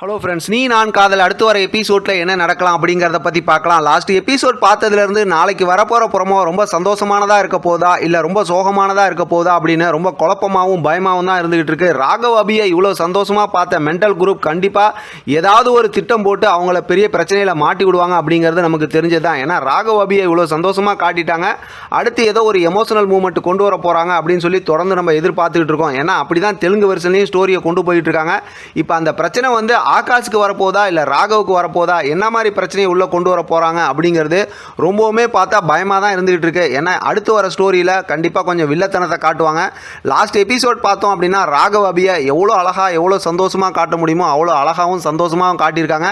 Hello friends நீ நான் காதல் அடுத்து வர எபிசோடில் என்ன நடக்கலாம் அப்படிங்கிறத பற்றி பார்க்கலாம். லாஸ்ட் எபிசோட் பார்த்ததுலேருந்து நாளைக்கு வரப்போகிற புறமோ ரொம்ப சந்தோஷமானதாக இருக்க போதா இல்லை ரொம்ப சோகமானதாக இருக்க போதா அப்படின்னு ரொம்ப குழப்பமாகவும் பயமாகவும் தான் இருந்துகிட்டு இருக்கு. ராகவ் அபியை இவ்வளோ சந்தோஷமாக பார்த்த மென்டல் குரூப் கண்டிப்பாக ஏதாவது ஒரு திட்டம் போட்டு அவங்கள பெரிய பிரச்சனையில் மாட்டி விடுவாங்க அப்படிங்கிறது நமக்கு தெரிஞ்சது தான் ஏன்னா ராகவ் அபியை இவ்வளோ சந்தோஷமாக காட்டிட்டாங்க. அடுத்து ஏதோ ஒரு எமோஷனல் மூமெண்ட் கொண்டு வர போகிறாங்க அப்படின்னு சொல்லி தொடர்ந்து நம்ம எதிர்பார்த்துக்கிட்டு இருக்கோம். ஏன்னா அப்படி தான் தெலுங்கு வருஷன்லையும் ஸ்டோரியை கொண்டு போயிட்டு இருக்காங்க. இப்போ அந்த பிரச்சனை வந்து ஆகாஷ்க்கு வரப்போதா இல்லை ராகவுக்கு வரப்போதா? என்ன மாதிரி பிரச்சனையை உள்ளே கொண்டு வர போகிறாங்க அப்படிங்கிறது ரொம்பவுமே பார்த்தா பயமாக தான் இருந்துகிட்டு இருக்கு. ஏன்னா அடுத்து வர ஸ்டோரியில் கண்டிப்பாக கொஞ்சம் வில்லத்தனத்தை காட்டுவாங்க. லாஸ்ட் எபிசோட் பார்த்தோம் அப்படின்னா ராகவ் அபியை எவ்வளோ அழகாக எவ்வளோ சந்தோஷமாக காட்ட முடியுமோ அவ்வளோ அழகாகவும் சந்தோஷமாகவும் காட்டியிருக்காங்க.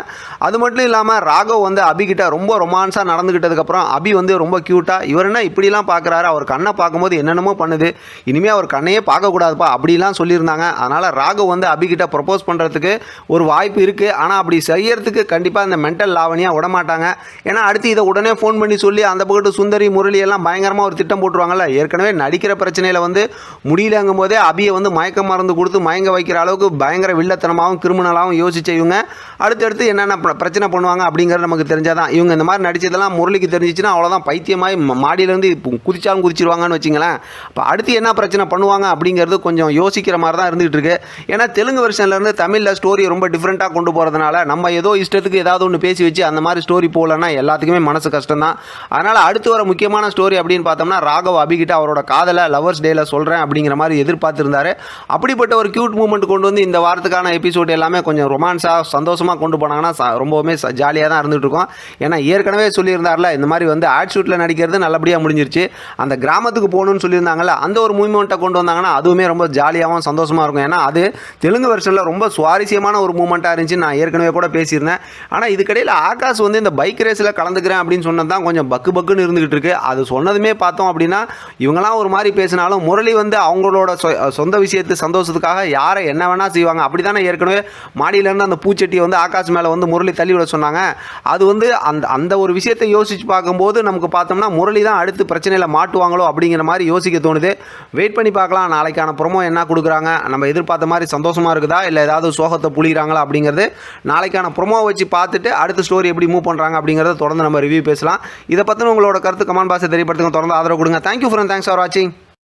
அது மட்டும் இல்லாமல் ராகவ் வந்து அபிகிட்ட ரொம்ப ரொமான்ஸாக நடந்துக்கிட்டதுக்கப்புறம் அபி வந்து ரொம்ப க்யூட்டாக இவர் என்ன இப்படிலாம் பார்க்குறாரு? அவர் கண்ணை பார்க்கும்போது என்னென்னமோ பண்ணுது. இனிமேல் அவர் கண்ணையே பார்க்கக்கூடாதுப்பா அப்படிலாம் சொல்லியிருந்தாங்க. அதனால் ராகவ் வந்து அபிகிட்ட ப்ரப்போஸ் பண்ணுறதுக்கு ஒரு வாய்ப்பு இருக்குது ஆனால் அப்படி செய்யறதுக்கு கண்டிப்பாக இந்த மென்டல் லாவணியாக விட மாட்டாங்க ஏன்னா அடுத்து இதை உடனே ஃபோன் பண்ணி சொல்லி அந்த பக்கத்து சுந்தரி முரளி எல்லாம் பயங்கரமாக ஒரு திட்டம் போட்டுருவாங்கல்ல? ஏற்கனவே நடிக்கிற பிரச்சனையில் வந்து முடியலங்கும் போதே அபியை வந்து மயக்க மருந்து கொடுத்து மயங்க வைக்கிற அளவுக்கு பயங்கர வில்லத்தனமாகவும் கிரிமினலாகவும் யோசிச்ச இவங்க. அடுத்தடுத்து என்னென்ன பிர- பிரச்சனை பண்ணுவாங்க அப்படிங்கிறது நமக்கு தெரிஞ்சாதான். இவங்க இந்த மாதிரி நடிச்சதெல்லாம் முரளிக்கு தெரிஞ்சிச்சுன்னா அவ்வளோதான் பைத்தியமாய் மாடியிலேருந்து குதிச்சாலும் குதிச்சிருவாங்கன்னு வச்சிங்களேன். இப்போ அடுத்து என்ன பிரச்சனை பண்ணுவாங்க அப்படிங்கிறது கொஞ்சம் யோசிக்கிற மாதிரி தான் இருந்துகிட்டு இருக்கு. ஏன்னா தெலுங்கு வருஷன்லேருந்து தமிழில் ஸ்டோரி ரொம்ப டிஃப்ரெண்ட் டிஃப்ரெண்ட்டாக கொண்டு போகிறதுனால நம்ம ஏதோ இஷ்டத்துக்கு ஏதாவது ஒன்று பேசி வச்சு அந்த மாதிரி ஸ்டோரி போகலன்னா எல்லாத்துக்குமே மனசு கஷ்டம் தான் அதனால் அடுத்து வர முக்கியமான ஸ்டோரி அப்படின்னு பார்த்தோம்னா ராகவ் அபிகிட்ட அவரோட காதலை லவர்ஸ் டேயில் சொல்கிறேன் அப்படிங்கிற மாதிரி எதிர்பார்த்துருந்தாரு. அப்படிப்பட்ட ஒரு கியூட் மூமெண்ட் கொண்டு வந்து இந்த வாரத்துக்கான எபிசோட் எல்லாமே கொஞ்சம் ரொமான்ஸாக சந்தோஷமாக கொண்டு போனாங்கன்னா ச- ரொம்பவுமே ஜாலியாக தான் இருந்துகிட்டு இருக்கோம். ஏன்னா ஏற்கனவே சொல்லியிருந்தார்ல இந்த மாதிரி வந்து ஆட் ஷூட்டில் நடிக்கிறது நல்லபடியாக முடிஞ்சிருச்சு. அந்த கிராமத்துக்கு போகணும்னு சொல்லியிருந்தாங்கல்ல அந்த ஒரு மூமெண்ட்டை கொண்டு வந்தாங்கன்னா அதுவுமே ரொம்ப ஜாலியாகவும் சந்தோஷமாக இருக்கும். ஏன்னா அது தெலுங்கு வருஷனில் ரொம்ப சுவாரஸ்யமான ஒரு மூமெண்ட்டாக இருந்துச்சு நான் ஏற்கனவே கூட பேசியிருந்தேன். ஆனால் இதுக்கடையில் ஆகாஷ் வந்து இந்த பைக் ரேஸில் கலந்துக்கிறேன் அப்படின்னு சொன்னது தான் கொஞ்சம் பக்கு பக்குன்னு இருந்துகிட்டு இருக்கு. அது சொன்னதுமே பார்த்தோம் அப்படின்னா இவங்களாம் ஒரு மாதிரி பேசினாலும் முரளி வந்து அவங்களோட சொ- சொந்த விஷயத்து சந்தோஷத்துக்காக யாரை என்ன வேணால் செய்வாங்க. அப்படி தானே ஏற்கனவே மாடியிலேருந்து அந்த பூச்செட்டியை வந்து ஆகாஷ் மேலே வந்து முரளி தள்ளி விட சொன்னாங்க. அது வந்து அந்த அந்த ஒரு விஷயத்தை யோசிச்சு பார்க்கும்போது நமக்கு பார்த்தோம்னா முரளி தான் அடுத்து பிரச்சனையில் மாட்டுவாங்களோ அப்படிங்கிற மாதிரி யோசிக்க தோணுது. வெயிட் பண்ணி பார்க்கலாம். நாளைக்கான புறமும் என்ன கொடுக்குறாங்க? நம்ம எதிர்பார்த்த மாதிரி சந்தோஷமாக இருக்குதா? இல்லை ஏதாவது சோகத்தை புளிகிறாங்களா அப்படிங்கிறது நாளைக்கான ப்ரொமோ வச்சு பார்த்துட்டு அடுத்த ஸ்டோரி எப்படி மூவ் பண்ணுறாங்க அப்படிங்கிறத தொடர்ந்து நம்ம ரிவ்யூ பேசலாம். இதை பற்றின உங்களோட கருத்து கமெண்ட் பாக்ஸை தெரியப்படுத்துங்க. தொடர்ந்து ஆதரவு கொடுங்க. தேங்க்யூ ஃப்ரெண்ட் தேங்க்ஸ் ஃபார் வாட்சிங்